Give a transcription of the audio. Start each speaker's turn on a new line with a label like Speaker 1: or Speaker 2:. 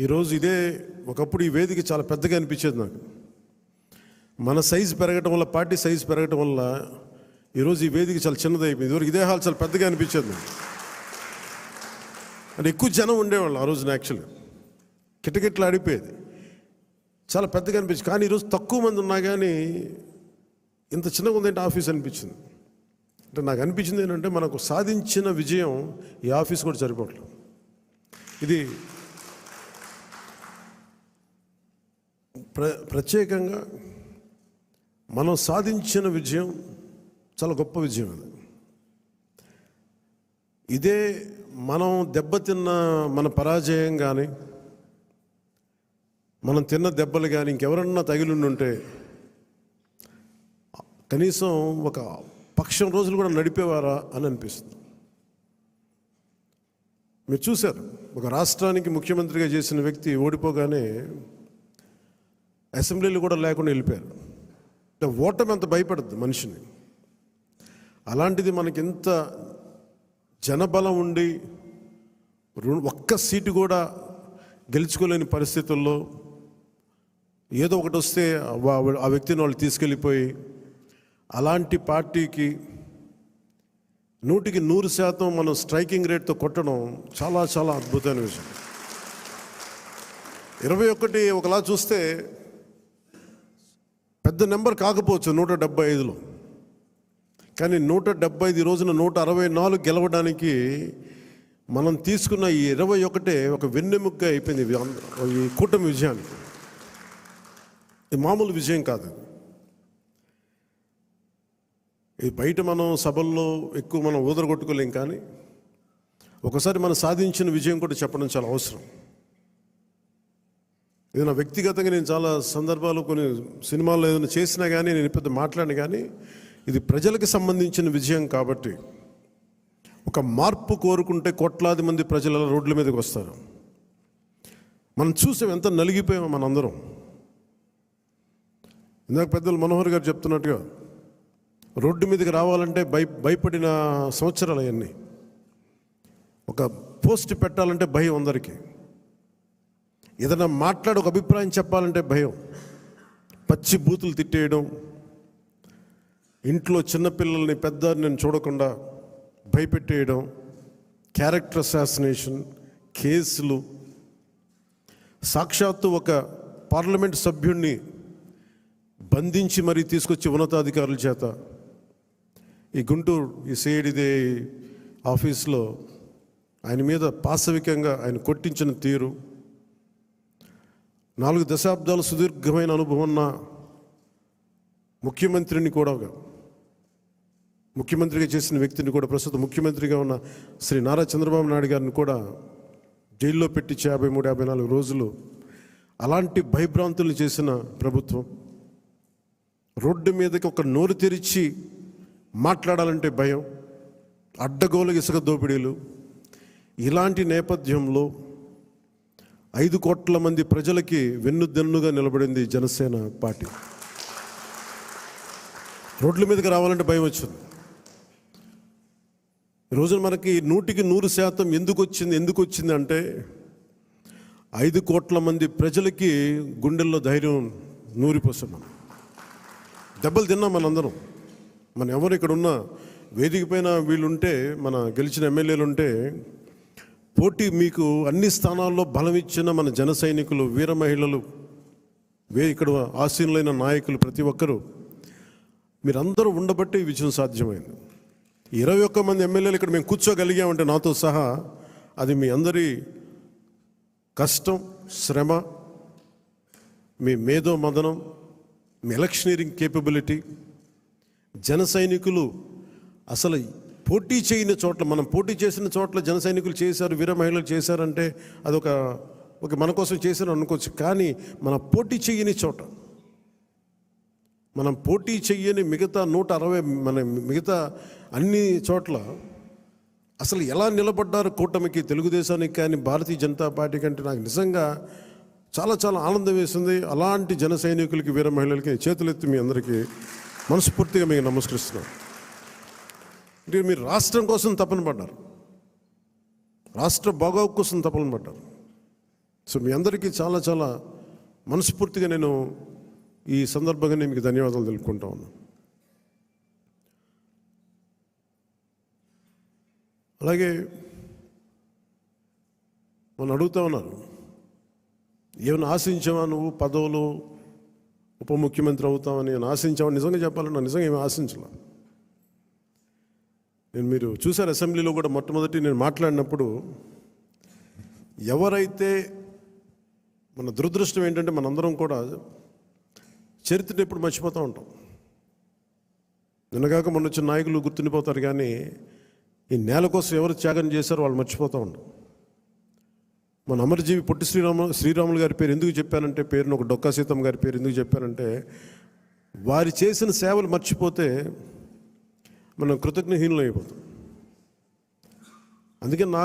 Speaker 1: ఈరోజు ఇదే ఒకప్పుడు ఈ వేదిక చాలా పెద్దగా అనిపించేది నాకు. మన సైజు పెరగటం వల్ల పార్టీ సైజు పెరగటం వల్ల ఈరోజు ఈ వేదిక చాలా చిన్నదైపోయింది. ఇదివరకు ఇదే హాల్ చాలా పెద్దగా అనిపించేది నాకు. అంటే ఎక్కువ జనం ఉండేవాళ్ళు ఆ రోజున యాక్చువల్గా. కిటకిట్లు ఆడిపోయేది. చాలా పెద్దగా అనిపించింది. కానీ ఈరోజు తక్కువ మంది ఉన్నా కానీ ఇంత చిన్నగా ఉందంటే ఆఫీస్ అనిపించింది. అంటే నాకు అనిపించింది ఏంటంటే మనకు సాధించిన విజయం ఈ ఆఫీస్ కూడా సరిపోవట్లేదు. ఇది ప్ర ప్రత్యేకంగా మనం సాధించిన విజయం చాలా గొప్ప విజయం అది. ఇదే మనం దెబ్బతిన్న మన పరాజయం కానీ మనం తిన్న దెబ్బలు కానీ ఇంకెవరన్నా తగిలిండుంటే కనీసం ఒక పక్షం రోజులు కూడా నడిపేవారా అని అనిపిస్తుంది. మీరు చూశారు ఒక రాష్ట్రానికి ముఖ్యమంత్రిగా చేసిన వ్యక్తి ఓడిపోగానే అసెంబ్లీలు కూడా లేకుండా వెళ్ళిపోయారు. అంటే ఓటమి అంత భయపడద్దు మనిషిని. అలాంటిది మనకి ఎంత జనబలం ఉండి ఒక్క సీటు కూడా గెలుచుకోలేని పరిస్థితుల్లో ఏదో ఒకటి వస్తే ఆ వ్యక్తిని వాళ్ళు తీసుకెళ్ళిపోయి అలాంటి పార్టీకి నూటికి నూరు శాతం మనం స్ట్రైకింగ్ రేట్తో కొట్టడం చాలా చాలా అద్భుతమైన విషయం. ఇరవై ఒకటి ఒకలా చూస్తే పెద్ద నెంబర్ కాకపోవచ్చు నూట డెబ్బై ఐదులో. కానీ నూట డెబ్బై ఐదు రోజున నూట అరవై నాలుగు గెలవడానికి మనం తీసుకున్న ఈ ఇరవై ఒకటే ఒక వెన్నెముక్క అయిపోయింది ఈ కూటమి విజయానికి. ఇది మామూలు విజయం కాదు. ఇది బయట మనం సభల్లో ఎక్కువ మనం ఊదరగొట్టుకోలేం కానీ ఒకసారి మనం సాధించిన విజయం కూడా చెప్పడం చాలా అవసరం. ఏదైనా వ్యక్తిగతంగా నేను చాలా సందర్భాలు కొన్ని సినిమాల్లో ఏదైనా చేసినా కానీ నేను పెద్ద మాట్లాడిన కానీ ఇది ప్రజలకు సంబంధించిన విజయం కాబట్టి ఒక మార్పు కోరుకుంటే కోట్లాది మంది ప్రజల రోడ్ల మీదకి వస్తారు. మనం చూసాం ఎంత నలిగిపోయామో మనందరం. ఇందాక పెద్దలు మనోహర్ గారు చెప్తున్నట్టుగా రోడ్డు మీదకి రావాలంటే భయ భయపడిన సంవత్సరాలు అవన్నీ. ఒక పోస్ట్ పెట్టాలంటే భయం అందరికీ. ఏదైనా మాట్లాడి ఒక అభిప్రాయం చెప్పాలంటే భయం. పచ్చి బూతులు తిట్టేయడం ఇంట్లో చిన్నపిల్లల్ని పెద్ద నేను చూడకుండా భయపెట్టేయడం క్యారెక్టర్ అసాసినేషన్ కేసులు సాక్షాత్తు ఒక పార్లమెంట్ సభ్యుణ్ణి బంధించి మరీ తీసుకొచ్చి ఉన్నతాధికారుల చేత. ఈ గుంటూరు ఈ సేడిదే ఆఫీస్లో ఆయన మీద పాశవికంగా ఆయన కొట్టించిన తీరు. నాలుగు దశాబ్దాల సుదీర్ఘమైన అనుభవం ఉన్న ముఖ్యమంత్రిని కూడా ముఖ్యమంత్రిగా చేసిన వ్యక్తిని కూడా ప్రస్తుతం ముఖ్యమంత్రిగా ఉన్న శ్రీ నారా చంద్రబాబు నాయుడు గారిని కూడా జైల్లో పెట్టించి యాభై మూడు యాభై నాలుగు రోజులు అలాంటి భయభ్రాంతులు చేసిన ప్రభుత్వం. రోడ్డు మీదకి ఒక నోరు తెరిచి మాట్లాడాలంటే భయం అడ్డగోలు ఇసుక దోపిడీలు. ఇలాంటి నేపథ్యంలో ఐదు కోట్ల మంది ప్రజలకి వెన్నుదెన్నుగా నిలబడింది జనసేన పార్టీ. రోడ్ల మీదకి రావాలంటే భయం వచ్చింది. ఈ రోజున మనకి నూటికి నూరు శాతం ఎందుకు వచ్చింది ఎందుకు వచ్చింది అంటే ఐదు కోట్ల మంది ప్రజలకి గుండెల్లో ధైర్యం నూరిపోస్తున్నాం దెబ్బలు తిన్నాం మనందరం మన ఎవరు ఇక్కడ ఉన్న వేదిక పైన వీళ్ళుంటే మన గెలిచిన ఎమ్మెల్యేలు ఉంటే పోటీ మీకు అన్ని స్థానాల్లో బలం ఇచ్చిన మన జన సైనికులు వీర మహిళలు వే ఇక్కడ ఆసీనులైన నాయకులు ప్రతి ఒక్కరూ మీరందరూ ఉండబట్టి విజయం సాధ్యమైంది. ఇరవై ఒక్క మంది ఎమ్మెల్యేలు ఇక్కడ మేము కూర్చోగలిగామంటే నాతో సహా అది మీ అందరి కష్టం శ్రమ మీ మేధో మదనం మీ ఎలక్షనీరింగ్ కేపబిలిటీ జన సైనికులు అసలు పోటీ చేయని చోట్ల మనం పోటీ చేసిన చోట్ల జన సైనికులు చేశారు వీర మహిళలు చేశారంటే అదొక ఒక మన కోసం చేశారు అనుకోవచ్చు. కానీ మన పోటీ చేయని చోట మనం పోటీ చెయ్యని మిగతా నూట అరవై మన మిగతా అన్ని చోట్ల అసలు ఎలా నిలబడ్డారు కూటమికి తెలుగుదేశానికి కానీ భారతీయ జనతా పార్టీ కంటే నాకు నిజంగా చాలా చాలా ఆనందం వేసింది. అలాంటి జన సైనికులకి వీర మహిళలకి చేతులెత్తి మీ అందరికీ మనస్ఫూర్తిగా మీకు నమస్కరిస్తున్నాను. అంటే మీరు రాష్ట్రం కోసం తపన పడ్డారు. రాష్ట్ర బాగోగు కోసం తపన పడ్డారు. సో మీ అందరికీ చాలా చాలా మనస్ఫూర్తిగా నేను ఈ సందర్భంగా నేను మీకు ధన్యవాదాలు తెలుపుకుంటా ఉన్నాను. అలాగే మనం అడుగుతా ఉన్నారు ఏమైనా ఆశించావా నువ్వు పదవులు ఉప ముఖ్యమంత్రి అవుతావని? నేను ఆశించావా? నిజంగా చెప్పాలన్నా నిజంగా ఏమి ఆశించలే. నేను మీరు చూశారు అసెంబ్లీలో కూడా మొట్టమొదటి నేను మాట్లాడినప్పుడు ఎవరైతే మన దురదృష్టం ఏంటంటే మనందరం కూడా చరిత్రను ఎప్పుడు మర్చిపోతూ ఉంటాం. నిన్నగాక మొన్న వచ్చిన నాయకులు గుర్తుండిపోతారు కానీ ఈ నేల కోసం ఎవరు త్యాగం చేశారో వాళ్ళు మర్చిపోతూ ఉంటాం. మన అమరజీవి పొట్టి శ్రీరామ శ్రీరాములు గారి పేరు ఎందుకు చెప్పానంటే పేరును ఒక డొక్కా సీతమ్మ గారి పేరు ఎందుకు చెప్పానంటే వారి చేసిన సేవలు మర్చిపోతే మనం కృతజ్ఞహీనులు అయిపోతాం అందుకే నాకు